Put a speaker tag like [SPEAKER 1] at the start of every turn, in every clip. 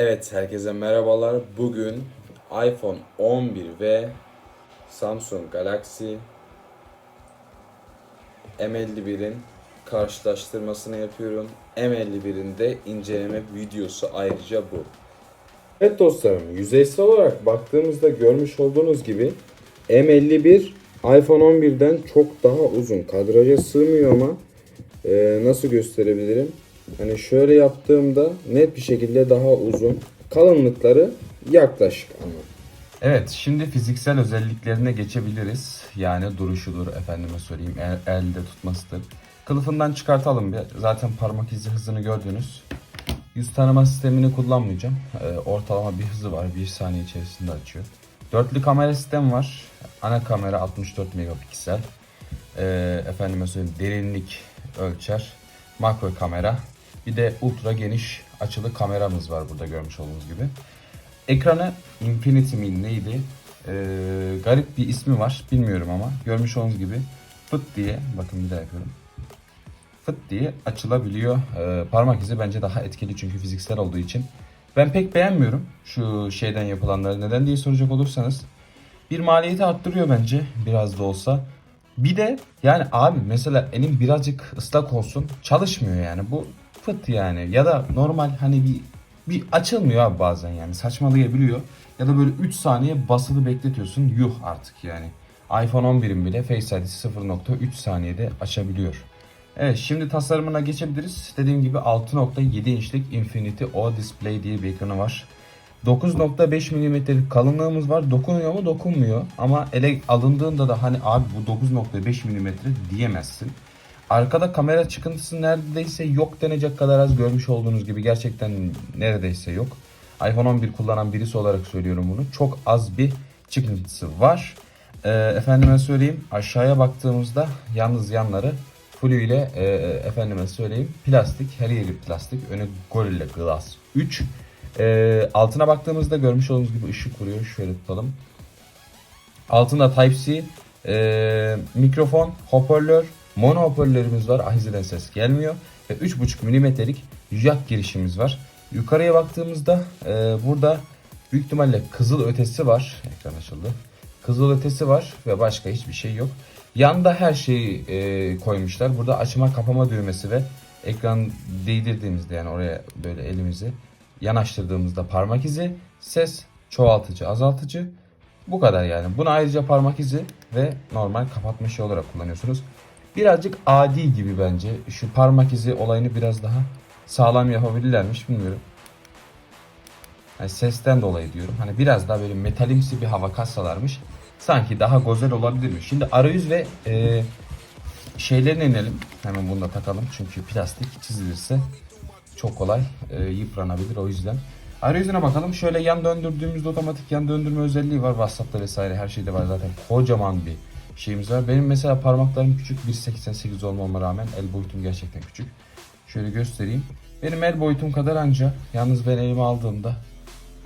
[SPEAKER 1] Evet, herkese merhabalar. Bugün iPhone 11 ve Samsung Galaxy M51'in karşılaştırmasını yapıyorum. M51'in de inceleme videosu ayrıca bu. Evet dostlarım, yüzeysel olarak baktığımızda görmüş olduğunuz gibi M51 iPhone 11'den çok daha uzun. Kadraja sığmıyor ama e, nasıl gösterebilirim? Hani şöyle yaptığımda net bir şekilde daha uzun. Kalınlıkları yaklaşık ama. Evet, şimdi fiziksel özelliklerine geçebiliriz. Yani duruşudur, efendime söyleyeyim, el- elde tutmasıdır. Kılıfından çıkartalım bir. Zaten parmak izi hızını gördünüz. Yüz tanıma sistemini kullanmayacağım. Ee, ortalama bir hızı var. Bir saniye içerisinde açıyor. Dörtlü kamera sistemi var. Ana kamera 64 megapiksel. Ee, efendime söyleyeyim derinlik ölçer. Makro kamera. Bir de ultra geniş açılı kameramız var burada görmüş olduğunuz gibi. Ekranı Infinity mi neydi? Ee, garip bir ismi var. Bilmiyorum ama. Görmüş olduğunuz gibi fıt diye. Bakın bir daha yapıyorum fıt diye açılabiliyor. Ee, parmak izi bence daha etkili çünkü fiziksel olduğu için. Ben pek beğenmiyorum şu şeyden yapılanları. Neden diye soracak olursanız. Bir maliyeti arttırıyor bence biraz da olsa. Bir de yani abi mesela elim birazcık ıslak olsun çalışmıyor yani bu fıt yani ya da normal hani bir bir açılmıyor abi bazen yani saçmalayabiliyor ya da böyle 3 saniye basılı bekletiyorsun yuh artık yani iPhone 11'in bile Face ID'si 0.3 saniyede açabiliyor. Evet şimdi tasarımına geçebiliriz. Dediğim gibi 6.7 inçlik Infinity O Display diye bir ekranı var. 9.5 mm'lik kalınlığımız var. Dokunuyor mu? Dokunmuyor. Ama ele alındığında da hani abi bu 9.5 mm diyemezsin. Arkada kamera çıkıntısı neredeyse yok denecek kadar az görmüş olduğunuz gibi gerçekten neredeyse yok. iPhone 11 kullanan birisi olarak söylüyorum bunu. Çok az bir çıkıntısı var. Ee, efendime söyleyeyim aşağıya baktığımızda yalnız yanları Full ile e, efendime söyleyeyim plastik her yeri plastik önü Gorilla Glass 3 e, altına baktığımızda görmüş olduğunuz gibi ışık vuruyor şöyle tutalım altında Type-C e, mikrofon hoparlör mono hoparlörümüz var ahizeden ses gelmiyor ve 3.5 milimetrelik jack girişimiz var yukarıya baktığımızda e, burada büyük ihtimalle kızıl ötesi var ekran açıldı kızıl ötesi var ve başka hiçbir şey yok Yanda her şeyi e, koymuşlar. Burada açma kapama düğmesi ve ekran değdirdiğimizde yani oraya böyle elimizi yanaştırdığımızda parmak izi, ses çoğaltıcı, azaltıcı. Bu kadar yani. Bunu ayrıca parmak izi ve normal kapatma şey olarak kullanıyorsunuz. Birazcık adi gibi bence. Şu parmak izi olayını biraz daha sağlam yapabilirlermiş bilmiyorum. Yani sesten dolayı diyorum. Hani biraz daha böyle metalimsi bir hava katsalarmış sanki daha güzel olabilirmiş. Şimdi arayüz ve e, şeylerine inelim. Hemen bunu da takalım. Çünkü plastik çizilirse çok kolay e, yıpranabilir o yüzden. Arayüzüne bakalım. Şöyle yan döndürdüğümüzde otomatik yan döndürme özelliği var. WhatsApp'ta vesaire her şeyde var zaten. Kocaman bir şeyimiz var. Benim mesela parmaklarım küçük. 1.88 olmama rağmen el boyutum gerçekten küçük. Şöyle göstereyim. Benim el boyutum kadar anca. Yalnız ben elime aldığımda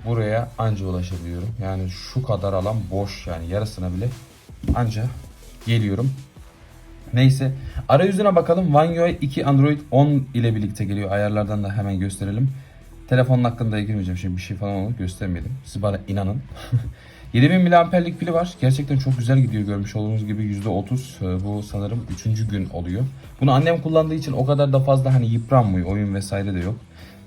[SPEAKER 1] buraya anca ulaşabiliyorum. Yani şu kadar alan boş yani yarısına bile anca geliyorum. Neyse arayüzüne bakalım. One UI 2 Android 10 ile birlikte geliyor. Ayarlardan da hemen gösterelim. Telefonun hakkında girmeyeceğim şimdi bir şey falan olur göstermedim. Siz bana inanın. 7000 mAh'lik pili var. Gerçekten çok güzel gidiyor görmüş olduğunuz gibi %30. Ee, Bu sanırım 3. gün oluyor. Bunu annem kullandığı için o kadar da fazla hani yıpranmıyor. Oyun vesaire de yok.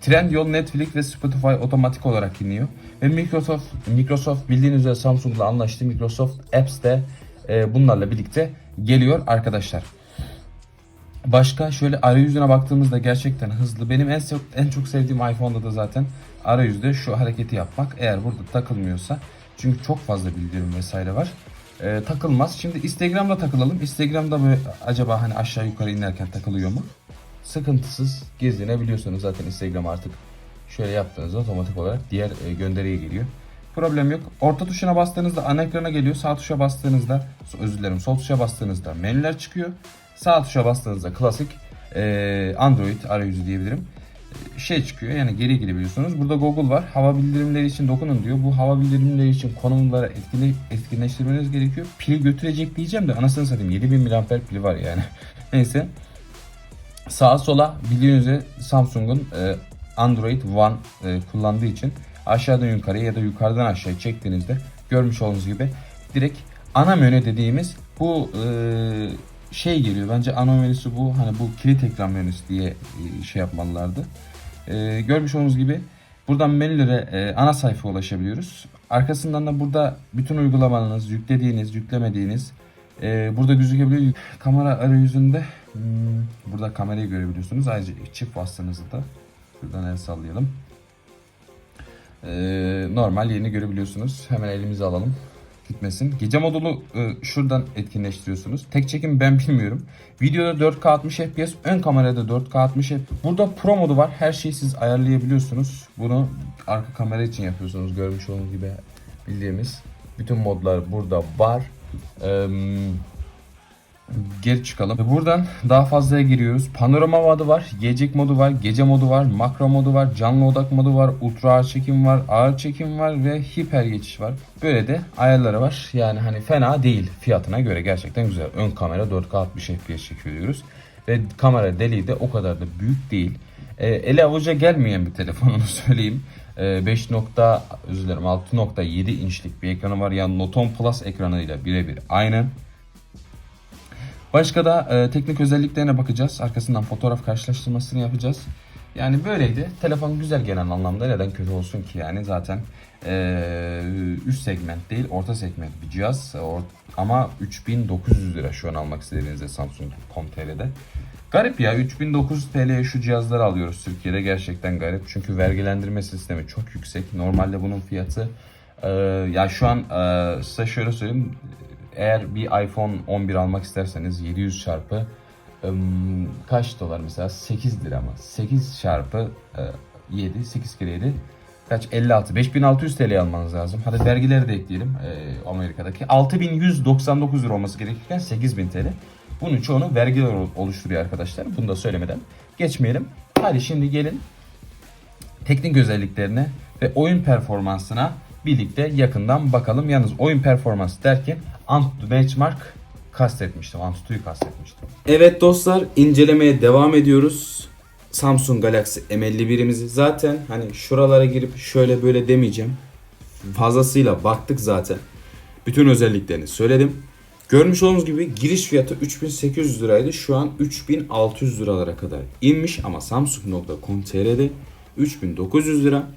[SPEAKER 1] Trendyol, Netflix ve Spotify otomatik olarak iniyor. Ve Microsoft Microsoft bildiğiniz üzere Samsung'la anlaştı. Microsoft Apps de e, bunlarla birlikte geliyor arkadaşlar. Başka şöyle arayüzüne baktığımızda gerçekten hızlı. Benim en en çok sevdiğim iPhone'da da zaten arayüzde şu hareketi yapmak. Eğer burada takılmıyorsa çünkü çok fazla bildirim vesaire var. E, takılmaz. Şimdi Instagram'da takılalım. Instagram'da böyle acaba hani aşağı yukarı inerken takılıyor mu? sıkıntısız gezinebiliyorsunuz zaten Instagram artık şöyle yaptığınızda otomatik olarak diğer e, gönderiye geliyor. Problem yok. Orta tuşuna bastığınızda ana ekrana geliyor. Sağ tuşa bastığınızda özür dilerim sol tuşa bastığınızda menüler çıkıyor. Sağ tuşa bastığınızda klasik e, Android arayüzü diyebilirim. Şey çıkıyor yani geri gidebiliyorsunuz. Burada Google var. Hava bildirimleri için dokunun diyor. Bu hava bildirimleri için konumlara etkili, etkinleştirmeniz gerekiyor. Pil götürecek diyeceğim de anasını satayım 7000 mAh pili var yani. Neyse sağa sola bildiğiniz üzere Samsung'un e, Android One e, kullandığı için aşağıdan yukarıya ya da yukarıdan aşağıya çektiğinizde görmüş olduğunuz gibi direkt ana menü dediğimiz bu e, şey geliyor. Bence ana menüsü bu. Hani bu kilit ekran menüsü diye e, şey yapmalılardı. E, görmüş olduğunuz gibi buradan menülere e, ana sayfa ulaşabiliyoruz. Arkasından da burada bütün uygulamalarınız, yüklediğiniz, yüklemediğiniz e, burada gözükebiliyor. Kamera arayüzünde hmm, burada kamerayı görebiliyorsunuz. Ayrıca çift vasıtanızı da şuradan el sallayalım. E, normal yerini görebiliyorsunuz. Hemen elimize alalım gitmesin. Gece modunu e, şuradan etkinleştiriyorsunuz. Tek çekim ben bilmiyorum. Videoda 4K 60 FPS, ön kamerada 4K 60 FPS. Burada Pro modu var. Her şeyi siz ayarlayabiliyorsunuz. Bunu arka kamera için yapıyorsunuz. Görmüş olduğunuz gibi bildiğimiz bütün modlar burada var. Eee geri çıkalım. Buradan daha fazlaya giriyoruz. Panorama modu var, gelecek modu var, gece modu var, makro modu var, canlı odak modu var, ultra ağır çekim var, ağır çekim var ve hiper geçiş var. Böyle de ayarları var. Yani hani fena değil fiyatına göre gerçekten güzel. Ön kamera 4K 60 FPS çekiyoruz. Ve kamera deliği de o kadar da büyük değil. E, ele avuca gelmeyen bir telefon onu söyleyeyim. E, 5 nokta, özür dilerim 6.7 inçlik bir ekranı var. Yani Noton Plus ekranıyla birebir aynı. Başka da e, teknik özelliklerine bakacağız. Arkasından fotoğraf karşılaştırmasını yapacağız. Yani böyleydi. Telefon güzel genel anlamda. Neden kötü olsun ki yani zaten e, üst segment değil orta segment bir cihaz. Or- ama 3900 lira şu an almak istediğinizde Samsung.com.tr'de. Garip ya 3900 TL'ye şu cihazları alıyoruz Türkiye'de gerçekten garip. Çünkü vergilendirme sistemi çok yüksek. Normalde bunun fiyatı e, ya şu an e, size şöyle söyleyeyim eğer bir iPhone 11 almak isterseniz 700 çarpı kaç dolar mesela 8 lira mı? 8 çarpı e, 7 8 kere 7 kaç 56 5600 TL almanız lazım. Hadi vergileri de ekleyelim e, Amerika'daki 6199 lira olması gerekirken 8000 TL. Bunun çoğunu vergiler oluşturuyor arkadaşlar. Bunu da söylemeden geçmeyelim. Hadi şimdi gelin teknik özelliklerine ve oyun performansına birlikte yakından bakalım. Yalnız oyun performansı derken Antutu Benchmark kastetmiştim. Antutu'yu kastetmiştim. Evet dostlar incelemeye devam ediyoruz. Samsung Galaxy M51'imizi zaten hani şuralara girip şöyle böyle demeyeceğim. Fazlasıyla baktık zaten. Bütün özelliklerini söyledim. Görmüş olduğunuz gibi giriş fiyatı 3800 liraydı. Şu an 3600 liralara kadar inmiş ama Samsung.com.tr'de 3900 lira.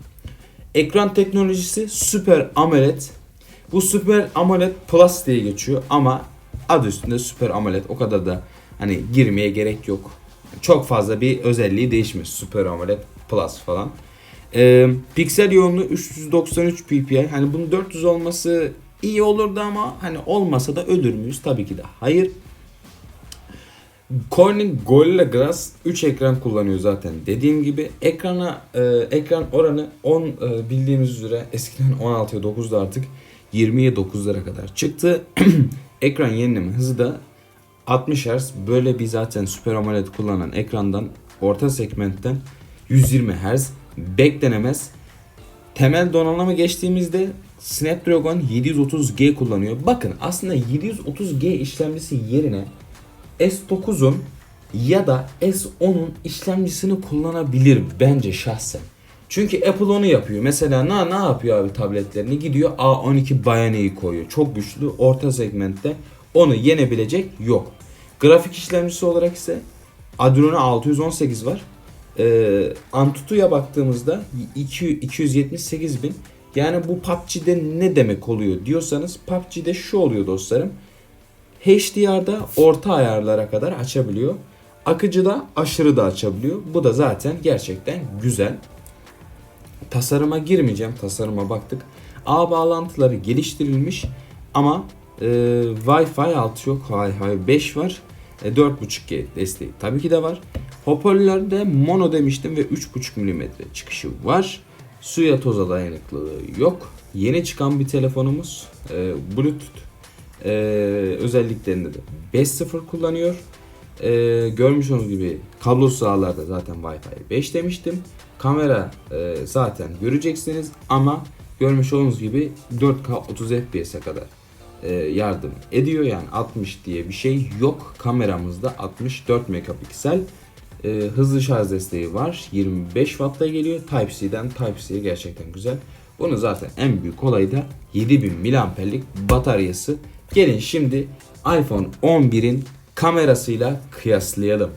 [SPEAKER 1] Ekran teknolojisi Super AMOLED. Bu Super AMOLED Plus diye geçiyor ama adı üstünde Super AMOLED. O kadar da hani girmeye gerek yok. Çok fazla bir özelliği değişmiş Super AMOLED Plus falan. Ee, piksel yoğunluğu 393 ppi. Hani bunun 400 olması iyi olurdu ama hani olmasa da ölür müyüz? Tabii ki de hayır. Corning Gorilla Glass 3 ekran kullanıyor zaten. Dediğim gibi ekrana e, ekran oranı 10 e, bildiğimiz üzere eskiden 16'ya 9'da artık 20'ye 9'lara kadar çıktı. ekran yenileme hızı da 60 Hz. Böyle bir zaten Super AMOLED kullanan ekrandan orta segmentten 120 Hz beklenemez. Temel donanıma geçtiğimizde Snapdragon 730G kullanıyor. Bakın aslında 730G işlemcisi yerine S9'un ya da S10'un işlemcisini kullanabilir bence şahsen. Çünkü Apple onu yapıyor. Mesela ne, ne yapıyor abi tabletlerini? Gidiyor A12 Bionic'i koyuyor. Çok güçlü orta segmentte onu yenebilecek yok. Grafik işlemcisi olarak ise Adreno 618 var. Ee, Antutu'ya baktığımızda 2, 278 bin. Yani bu PUBG'de ne demek oluyor diyorsanız PUBG'de şu oluyor dostlarım. HDR'da orta ayarlara kadar açabiliyor. Akıcıda aşırı da açabiliyor. Bu da zaten gerçekten güzel. Tasarıma girmeyeceğim. Tasarıma baktık. ağ bağlantıları geliştirilmiş ama e, Wi-Fi 6 yok. Wi-Fi 5 var. E, 4.5G desteği tabii ki de var. Hoparlörde mono demiştim ve 3.5 mm çıkışı var. Suya toza dayanıklılığı yok. Yeni çıkan bir telefonumuz. E, Bluetooth e, özelliklerinde de 5.0 kullanıyor. E, görmüş olduğunuz gibi kablosuz ağlarda zaten Wi-Fi 5 demiştim. Kamera e, zaten göreceksiniz ama görmüş olduğunuz gibi 4K 30 FPS'e kadar e, yardım ediyor. Yani 60 diye bir şey yok. Kameramızda 64 megapiksel. e, hızlı şarj desteği var. 25 Watt'ta geliyor. Type-C'den Type-C'ye gerçekten güzel. Bunun zaten en büyük olayı da 7000 mAh'lik bataryası. Gelin şimdi iPhone 11'in kamerasıyla kıyaslayalım.